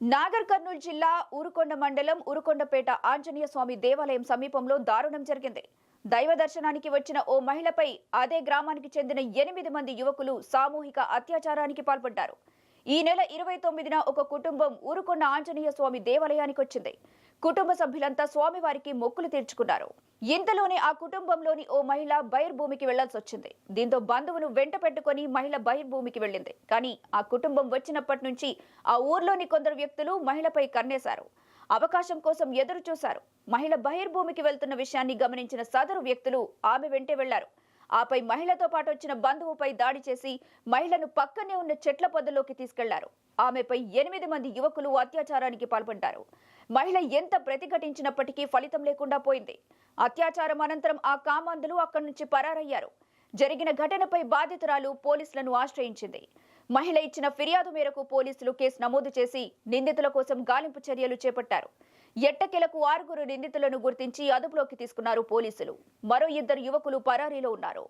నాగర్ కర్నూలు జిల్లా ఊరుకొండ మండలం ఊరుకొండపేట ఆంజనేయ స్వామి దేవాలయం సమీపంలో దారుణం జరిగింది. దైవ దర్శనానికి వచ్చిన ఓ మహిళపై అదే గ్రామానికి చెందిన ఎనిమిది మంది యువకులు సామూహిక అత్యాచారానికి పాల్పడ్డారు. ఈ నెల ఇరవై తొమ్మిదిన ఒక కుటుంబం ఊరుకొండ ఆంజనేయ స్వామి దేవాలయానికి వచ్చింది. కుటుంబ సభ్యులంతా స్వామివారికి మొక్కులు తీర్చుకున్నారు. ఇంతలోనే ఆ కుటుంబంలోని ఓ మహిళ బహిర్భూమికి వెళ్ళాల్సి వచ్చింది. దీంతో బంధువును వెంట పెట్టుకుని మహిళ బహిర్భూమికి వెళ్ళింది. కానీ ఆ కుటుంబం వచ్చినప్పటి నుంచి ఆ ఊర్లోని కొందరు వ్యక్తులు మహిళపై కన్నేశారు. అవకాశం కోసం ఎదురు చూశారు మహిళ బహిర్భూమికి వెళ్తున్న విషయాన్ని గమనించిన సదరు వ్యక్తులు ఆమె వెంటే వెళ్ళారు. ఆపై మహిళతో పాటు వచ్చిన బంధువుపై దాడి చేసి మహిళను పక్కనే ఉన్న చెట్ల పొద్దలోకి తీసుకెళ్ళారు. ఆమెపై ఎనిమిది మంది యువకులు అత్యాచారానికి పాల్పడ్డారు. మహిళ ఎంత ప్రతిఘటించినప్పటికీ ఫలితం లేకుండా పోయింది. అత్యాచారం అనంతరం ఆ కామాంధులు అక్కడి నుంచి పరారయ్యారు. జరిగిన ఘటనపై బాధితురాలు పోలీసులను ఆశ్రయించింది. మహిళ ఇచ్చిన ఫిర్యాదు మేరకు పోలీసులు కేసు నమోదు చేసి నిందితుల కోసం గాలింపు చర్యలు చేపట్టారు. ఎట్టకేలకు ఆరుగురు నిందితులను గుర్తించి అదుపులోకి తీసుకున్నారు పోలీసులు. మరో ఇద్దరు యువకులు పరారీలో ఉన్నారు.